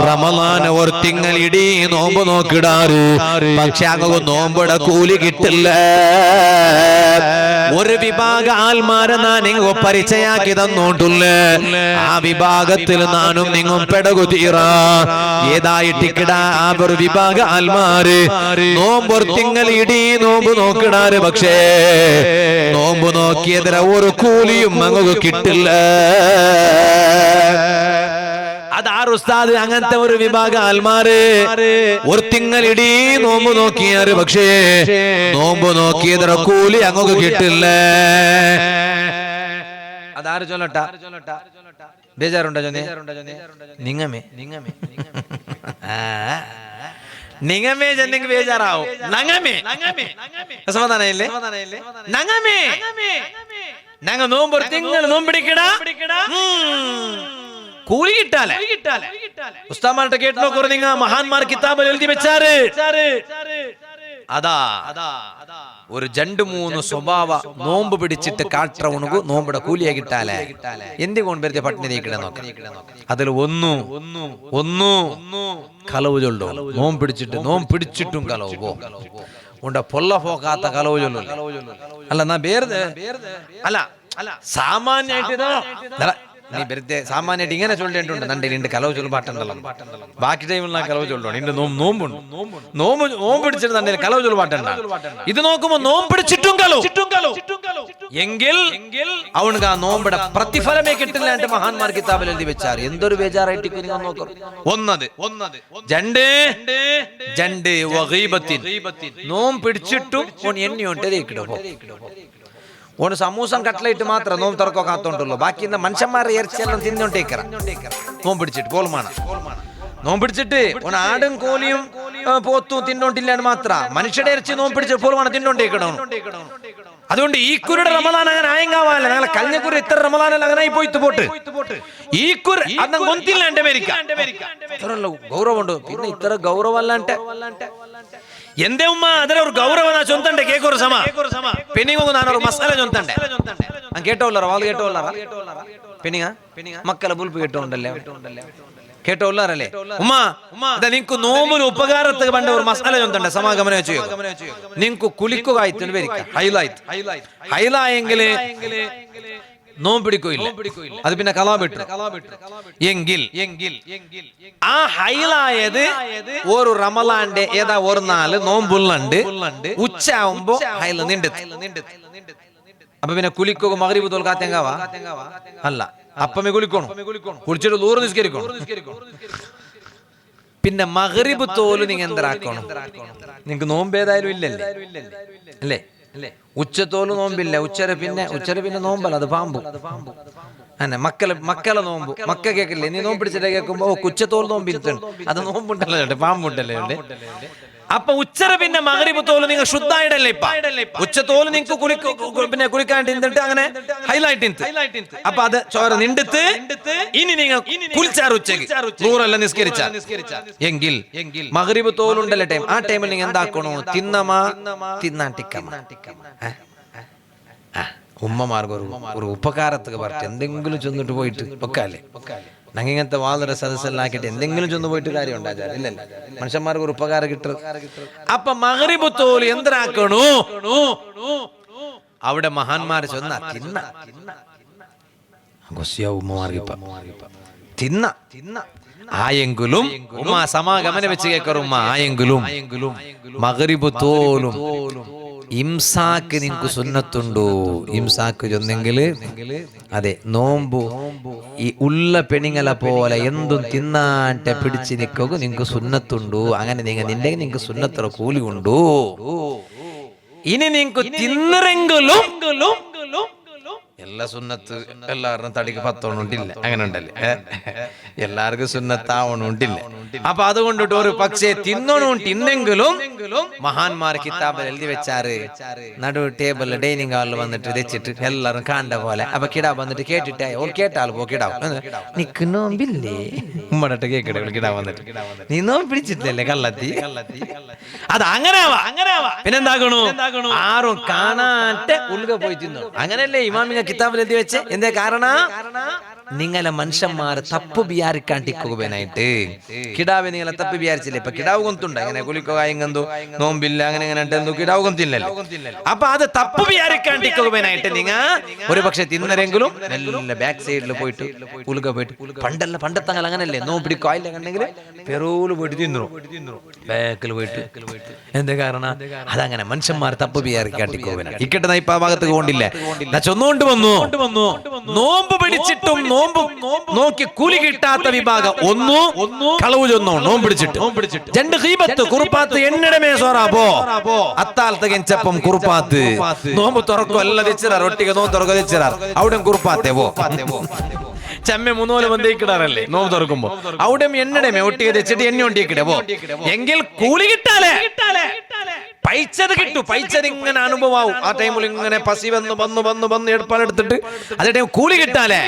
റമദാന തിങ്കൾ ഇടീ നോമ്പ് നോക്കിടാറ്. പക്ഷെ അങ്ങ് നോമ്പുടെ കൂലി കിട്ടില്ല. ഒരു വിഭാഗ ആൽമാരെ ഞാൻ നിങ്ങൾ പരിചയാക്കി തന്നോണ്ടുള്ള ആ വിഭാഗത്തിൽ നാനും നിങ്ങും പെടകു തീറ. ഏതായിട്ടിക്കിട ആ ഒരു വിഭാഗ ആൽമാര് നോമ്പ് ഒരു തിങ്കൾ ഇടീ നോമ്പ് നോക്കിടാറ്. പക്ഷേ നോമ്പ് നോക്കിയതിര ഒരു കൂലിയും അങ്ങ് കിട്ടില്ല. അതാർ ഉസ്താദ് അങ്ങനത്തെ ഒരു വിഭാഗം ആൽമാര് ഒരു തിങ്ങൽ ഇടീ നോമ്പ് നോക്കിയാറ് പക്ഷേ നോമ്പ് നോക്കിയതിര കൂലി അങ്ങക്ക് കിട്ടില്ല അതാര് ചൊല്ലട്ട ബേജാറുണ്ടോ ചൊന്നെ നിങ്ങമേ നിങ്ങമേ നിങ്ങമേ ചെന്നെങ്കിൽ ബേജാറാവും നങ്ങമേ സമാധാനയില്ലേ നങ്ങമേ ഞങ്ങ നോമ്പ് ഒരു തിങ്കൾ നോമ്പിടിക്കടാ കൂലി കിട്ടാലെ ഉസ്താമാരുടെ കേട്ടോ നിങ്ങൾ മഹാന്മാർ കിതാബ് എഴുതി വെച്ചാറ്? അതാ ഒരു രണ്ട് മൂന്ന് സ്വഭാവ നോമ്പ് പിടിച്ചിട്ട് കാട്ട ഉണുകു നോമ്പിടെ കൂലിയെ കിട്ടാലെ? എന്തുകൊണ്ട് വെറുതെ പട്ടിണി നീക്കിട നോക്കാം. അതിൽ ഒന്നു ഒന്നു കലവ് ചൊല്ലു. നോമ്പ് പിടിച്ചിട്ട് നോമ്പ് പിടിച്ചിട്ടും കലവ് പോ ഉണ്ട പൊള്ള പോകാത്ത കലവ് ചൊല്ലു അല്ല നാ വേറെ അല്ല സാമാന്യായിട്ട് ಸಾಮಾನ್ಯ നീ വെറുതെ സാമാന്യമായിട്ട് ഇങ്ങനെ ചൊല്ലേണ്ടുണ്ട് നണ്ട് രണ്ട് കലവ് ചൊല്ലും പാട്ടുണ്ടല്ലോ ബാക്കി ടൈമിൽ ഞാൻ കലവ് ചൊല്ലോ നിന്റെ നോമ്പ് നോമ്പുണ്ട് നോമ്പ് നോമ്പ് പിടിച്ചിട്ട് നന്റെ കലവ് ചൊല്ലു പാട്ടണ്ട ഇത് നോക്കുമ്പോ നോമ്പ് പിടിച്ചിട്ടും കലോ എങ്കിൽ അവനക്ക് ആ നോമ്പിടെ പ്രതിഫലമേ കിട്ടില്ല എന്റെ മഹാന്മാർ കിതാബിൽ എഴുതി വെച്ചാർ എന്തൊരു ബേജാറായിട്ട് നിങ്ങൾ നോക്കും ഒന്നത് ഒന്നത് രണ്ട് രണ്ട് വഗീബത്തിൻ നോമ്പ് പിടിച്ചിട്ടും ഓൻ എണ്ണിയോണ്ട് തേക്കിടോ ഓന് സമൂസം കട്ട്ലൈറ്റ് മാത്രം നോമ്പ് തുറക്കോ കാത്തോണ്ടുള്ളൂ ബാക്കി ഇന്ന് മനുഷ്യന്മാരെ ഇറച്ചിയെല്ലാം തിന്നോണ്ടേക്കറ നോമ്പ് പിടിച്ചിട്ട് കോളുമാണ് നോമ്പ് പിടിച്ചിട്ട് ഓൻ ആടും കോലിയും പോത്തും തിന്നോണ്ടില്ലാന്ന് മാത്ര. മനുഷ്യരുടെ ഇറച്ചി നോമ്പ് പിടിച്ചിട്ട് പോലുമാണ് തിന്നോണ്ടേക്കണോ അതുകൊണ്ട് ഈക്കുരുടെ റമലാനാകാൻ ആയം കാവാനല്ല ഞങ്ങളെ കഞ്ഞക്കുറി ഇത്ര റമലാനല്ലങ്ങനെ പോയിത്ത് പോട്ട് ഈക്കുർ അന്ന് ഗൊന്തില്ല అంటే అమెరిక ఇతరుల గౌరవం ఉండదు పిన్న ఇతర గౌరవాలు అంటే ಎಂದೇ ಉಮ್ಮ ಅದರ ಅವ್ರ ಗೌರವನ ಚೊಂತಂಡೆ ಕೇಕೋರು ಸಮ ಪೆನ್ನಿಗೋಗು ನಾನು ಅವ್ರ ಮಸಾಲೆ ಚೊಂತಂಡೆ ಹಂಗೆ ಕೇಟೋಲ್ಲರ ವಾಲ್ ಕೇಟೋಲ್ಲರ ಪೆನ್ನಿಗ ಮಕ್ಕಳ ಬುಲ್ಪು ಕೆಟ್ಟು ಉಂಡಲ್ಲೇ കേട്ടോണ്ടല്ലേ കേട്ടോല്ലാറല്ലേ ഉമ്മ അതാ നിങ്ങക്ക് നോമ്പിന് ഉപകാരത്തെ പണ്ട ഒരു മസാല ചൊന്തണ്ട സമാഗമനം ചെയ്യോ നിങ്ങൾക്ക് കുലിക്കുക ഹൈലൈറ്റ് ഹൈലായിട്ട് ഹൈലായെങ്കിൽ നോമ്പ് പിടിക്കില്ല അത് പിന്നെ കലാപിട്ടു എങ്കിൽ എങ്കിൽ ആ ഹൈലായത് ഒരു റമലാന്റെ ഏതാ ഒരു നാല് നോമ്പുള്ളുണ്ട്. ഉച്ച ആവുമ്പോ ഹൈല നീണ്ടെത്തി അപ്പൊ പിന്നെ കുലിക്കോ മകരീബ് തോൽക്കാത്തേങ്കാവാ അല്ല. അപ്പമേ കുളിക്കണം കുളിച്ചിട്ട് ദൂരം നിസ്കരിക്കണം. പിന്നെ മകരീബ് തോൽ നിങ്ങൾ എന്തരാക്കണം നിങ്ങക്ക് നോമ്പ് ഏതായാലും ഇല്ലല്ലേ? അല്ലേ? ഉച്ചത്തോൽ നോമ്പില്ല. ഉച്ചര പിന്നെ ഉച്ചര പിന്നെ നോമ്പല്ല അത് പാമ്പു. അന്നെ മക്കളെ മക്കളെ നോമ്പ്. മക്ക കേക്കില്ലേ? നീ നോമ്പ് പിടിച്ചിട്ട് കേൾക്കുമ്പോ ഓ കുച്ചത്തോൽ നോമ്പിട്ടുണ്ട് അത് നോമ്പുണ്ടല്ലോ പാമ്പുണ്ടല്ലേ അപ്പൊ ഉച്ചര പിന്നെ മകരിബ് തോൽ നിങ്ങൾ ശുദ്ധായിടല്ലേ ഇപ്പൊ? ഉച്ചത്തോൽ നിങ്ങൾക്ക് കുളിക്കു പിന്നെ കുളിക്കാണ്ട് ഇന്നിട്ട് അങ്ങനെ ഹൈലൈറ്റ് അപ്പൊ അത് ചോര നിണ്ടിത്ത്. ഇനി നിങ്ങൾ കുളിച്ചാർ ഉച്ചയ്ക്ക് നൂറല്ല നിസ്കരിച്ച എങ്കിൽ മകരിബ് തോലുണ്ടല്ലേ ടൈം? ആ ടൈമിൽ നിങ്ങൾ എന്താക്കണോ? തിന്നമാ തിന്നാട്ടിക്കമ ഉമ്മമാർക്ക് ഒരു ഒരു ഉപകാരത്തൊക്കെ പറഞ്ഞു എന്തെങ്കിലും ചെന്നിട്ട് പോയിട്ട് വെക്കാല്ലേ? ഞങ്ങൾ ഇങ്ങനത്തെ വളരെ സദസ്സെല്ലാക്കിയിട്ട് എന്തെങ്കിലും ചെന്ന് പോയിട്ട് കാര്യം ഉണ്ടാച്ചാൽ ഇല്ലല്ല. മനുഷ്യന്മാർക്ക് ഒരു ഉപകാരം കിട്ടും അപ്പൊ മകരിബ് തോൽ അവിടെ മഹാന്മാർ ചെന്ന തിന്ന. തിന്ന തിന്ന. ആയെങ്കിലും ഉമ്മ സമാഗമന വെച്ച് കേക്കറുമ്മ ആയെങ്കിലും മകരിബ് തോലും ഇംസാക്ക് നിങ്ങക്ക് സുന്നത്തുണ്ടോ? ഇംസാക്ക് ചൊന്നെങ്കിൽ അതെ നോമ്പു ഈ ഉള്ള പെണിങ്ങല പോലെ എന്തും തിന്നാട്ടെ പിടിച്ച് നിൽക്കുക നിങ്ങക്ക് സുന്നത്തുണ്ടോ? അങ്ങനെ നിങ്ങൾ നിന്റെ നിങ്ങക്ക് സുന്നത്ര കൂലി ഉണ്ടോ? ഇനി നിങ്ങക്ക് തിന്നറെങ്കിലും എല്ലാ സുന്നത്ത് എല്ലാവരും തടിക്ക് പത്തോണുണ്ടില്ല. അങ്ങനെ ഉണ്ടല്ലേ എല്ലാവർക്കും സുന്നത്താവണുണ്ടില്ല. അപ്പൊ അതുകൊണ്ടിട്ട് ഒരു പക്ഷേ തിന്നണും തിന്നെങ്കിലും മഹാന്മാർ കിതാബിൽ എഴുതി വെച്ചാറ് നടു ടേബിളിൽ ഡൈനിങ് ഹാളിൽ വന്നിട്ട് വെച്ചിട്ട് എല്ലാവരും കാണണ്ട പോലെ. അപ്പൊ കിടാ വന്നിട്ട് കേട്ടിട്ടേ ഓൾ കേട്ടാൽ പോ കിടാവ് നിക്കുന്നോമ്പില്ലേ ഉമ്മടട്ട് കേക്കിട കിടാ വന്നിട്ട്. നീ നോമ്പ് പിടിച്ചിട്ടില്ലല്ലേ കള്ളത്തി? അത് അങ്ങനെ അങ്ങനെ പിന്നെന്താകണു ആരും കാണാട്ടെ ഉൾക പോയി തിന്നു അങ്ങനല്ലേ ഇമാമിങ്ങ കിതാബിൽ എഴുതി വെച്ച് എന്തേ കാരണ? നിങ്ങളെ മനുഷ്യന്മാർ തപ്പ് ബിയാറിക്കാണ്ടിക്കുവാനായിട്ട് കിടാവ് നിങ്ങളെ തപ്പ് വിചാരിച്ചില്ല? ഇപ്പൊ കിടാവ് കൊന്തുണ്ട്? അങ്ങനെ കുലിക്കോ നോമ്പില്ല അങ്ങനെ അങ്ങനെ എന്തു? കിടാവ് കൊന്തില്ലല്ലോ. അപ്പൊ അത് തപ്പ് ബിയാറിക്കാണ്ടിക്കുവാനായിട്ട് നിങ്ങ ഒരു പക്ഷെ തിന്നരെങ്കിലും നല്ല ബാക്ക് സൈഡിൽ പോയിട്ട് കുലുക പോയിട്ട്. പണ്ടല്ല പണ്ടത്തങ്ങൾ അങ്ങനല്ലേ? നോമ്പിടി ആയില്ല കണ്ടെങ്കിൽ പെറൂൽ പോയിട്ട് തിന്നു ബാക്കിൽ പോയിട്ട്. എന്താ കാരണം? അതങ്ങനെ മനുഷ്യന്മാർ തപ്പ് ബിയാറിക്കാണ്ടിക്കുവാനാണ് ഇക്കട്ടെ നാ ഇപ്പൊ ആ ഭാഗത്ത് കൊണ്ടില്ലേ ചൊന്നുകൊണ്ട് വന്നു. നോമ്പ് പിടിച്ചിട്ടും നോമ്പ് നോക്കി കൂലി കിട്ടാത്ത വിഭാഗം ഒന്നു കളവ് ചൊന്നോ നോമ്പ് പിടിച്ചിട്ട് രണ്ട് ഹീബത്ത് കുറുപ്പാത്ത് എണ്ണടമേ സോറാപ്പോ അത്താലത്തെ കെഞ്ചപ്പം കുറുപ്പാത്ത്. നോമ്പ് തുറക്കും എല്ലാം തെച്ചിറാർ ഒട്ടിക നോമ്പ് തുറക്കുക തെച്ചിറാർ അവിടെ കുറുപ്പാത്തേ പോ. ചെമ്മ മൂന്നോലെ വന്നേക്കിടാറല്ലേ നോമ്പ് തുറക്കുമ്പോ. അവിടെ എണ്ണടമേ ഒട്ടിക തെച്ചിട്ട് എണ്ണ ഒട്ടിക്കിടേ പോ. എങ്കിൽ കൂലി കിട്ടാലേ? പൈച്ചത് കിട്ടു. പൈച്ചത് ഇങ്ങനെ അനുഭവമാവും ആ ടൈമിൽ ഇങ്ങനെ പസി വന്ന് വന്ന് വന്ന് വന്ന് എടുപ്പാലെടുത്തിട്ട് അതേ ടൈം കൂലി കിട്ടാലേ.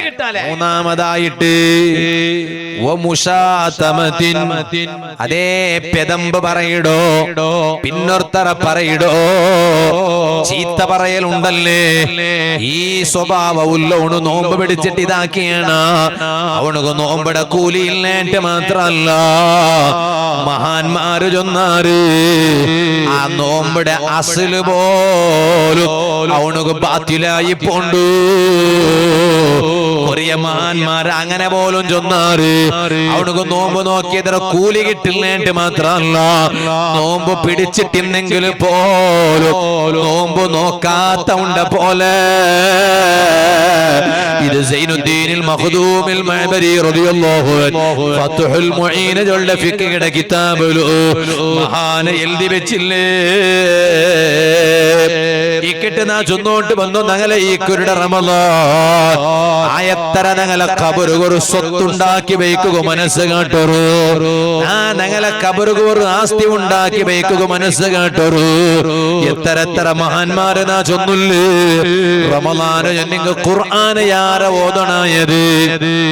മൂന്നാമതായിട്ട്. അതേ പെതമ്പ് പറയിടോ. പിന്നൊർത്തറ പറയിടോ. ചീത്ത പറയലുണ്ടല്ലേ. ഈ സ്വഭാവ ഉള്ളവണ് നോമ്പ് പിടിച്ചിട്ട് ഇതാക്കിയാണ്. അവണക്ക് നോമ്പട കൂലിയില്ലേറ്റ് മാത്രല്ല. മഹാന്മാര് ചൊന്നാറ്. ആ നോമ്പടെ അസൽ പോലും അവണക്ക് ബാത്തിലായി പോണ്ടു. കൊറിയ അങ്ങനെ പോലും ചൊന്നാറ്. അവണക്ക് നോമ്പ് നോക്കിയതിന് കൂലി കിട്ടില്ലേണ്ട് മാത്രല്ല നോമ്പ് പിടിച്ചിട്ടില്ലെങ്കിൽ പോലും നോമ്പ് നോക്കാത്ത ഉണ്ട പോലെ. ഇത് സൈനുദ്ദീനിൽ മഹദൂമിൽ മഹബരി റളിയല്ലാഹു ഫത്ഹുൽ ജുൽദ ഫിഖിയുടെ കിതാബുൽ മഹാന എഴുതി വെച്ചില്ലേ? ഇക്കിട്ട് നാ ചുന്നോട്ട് വന്നു ഞങ്ങളെ ഈ കുരുടെ റമളാൻ ആയത്തര ഞങ്ങളെ കബറുക ഒരു സ്വത്തുണ്ടാക്കി വയ്ക്കുക മനസ്സ് കാട്ടൊരു ആ ഞങ്ങളെ കബറുക ആസ്തി ഉണ്ടാക്കി വയ്ക്കുക മനസ്സ് കാട്ടൊരു എത്ര മഹാന്മാര് നാ ചൊന്നില്ലേ? റമളാന് നിങ്ങൾ ഖുർആാന് യാര ഓതണായത്.